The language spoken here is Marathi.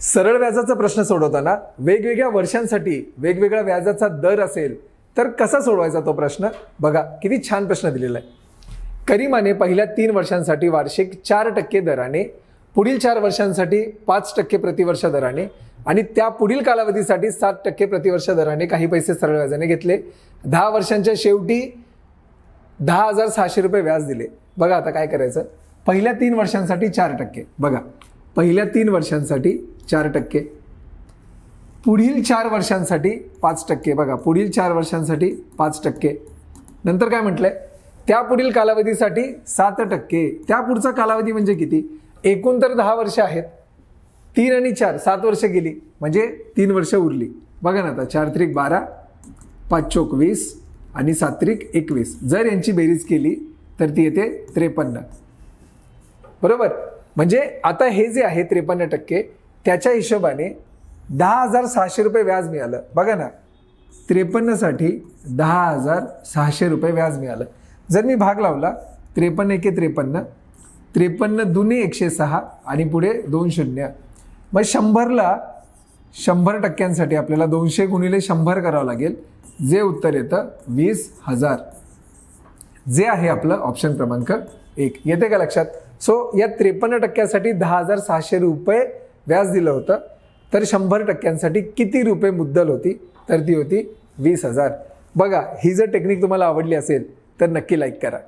सरळ व्याजाचा प्रश्न सोडवताना वेगवेगळ्या वर्षांसाठी वेगवेगळ्या व्याजाचा दर असेल तर कसा सोडवायचा तो प्रश्न? बघा किती छान प्रश्न दिलेला आहे. करीमाने पहिल्या तीन वर्षांसाठी वार्षिक चार टक्के दराने पुढील चार वर्षांसाठी पाच टक्के प्रतिवर्ष दराने आणि त्या पुढील कालावधीसाठी सात टक्के प्रतिवर्ष दराने काही पैसे सरळ व्याजाने घेतले. दहा वर्षांच्या शेवटी दहा हजार सहाशे रुपये व्याज दिले. बघा आता काय करायचं? पहिल्या तीन वर्षांसाठी चार टक्के. बघा पहिल्या तीन वर्षांसाठी चार टक्के. पुढील चार वर्षांसाठी पाच टक्के. बघा पुढील चार वर्षांसाठी पाच टक्के. नंतर काय म्हटलंय? त्या पुढील कालावधीसाठी सात टक्के. त्या पुढचा कालावधी म्हणजे किती? एकूण तर दहा वर्ष आहेत. तीन आणि चार सात वर्ष गेली. म्हणजे तीन वर्ष उरली. बघा ना आता चार त्रिक बारा पाच चोक वीस आणि सात त्रिक एकवीस. जर यांची बेरीज केली तर ती येते त्रेपन्न. बरोबर? म्हणजे आता हे जे आहे त्रेपन्न टक्के त्याच्या हिशोबाने दहा हजार सहाशे रुपये व्याज मिळालं. बघा ना त्रेपन्नसाठी दहा हजार सहाशे रुपये व्याज मिळालं. जर मी भाग लावला त्रेपन्न एके त्रेपन्न त्रेपन्न दुने एकशे सहा आणि पुढे दोन शून्य. मग शंभरला शंभर टक्क्यांसाठी आपल्याला दोनशे गुणिले शंभर करावं लागेल. जे उत्तर येतं वीस हजार. जे आहे आपलं ऑप्शन क्रमांक एक. येते का लक्षात? सो या त्रेपन्न टक्क्यासाठी दहा हजार सहाशे रुपये व्याज दिलं होतं तर शंभर टक्क्यांसाठी किती रुपये मुद्दल होती? तर ती होती वीस हजार. बघा ही जर टेक्निक तुम्हाला आवडली असेल तर नक्की लाईक करा.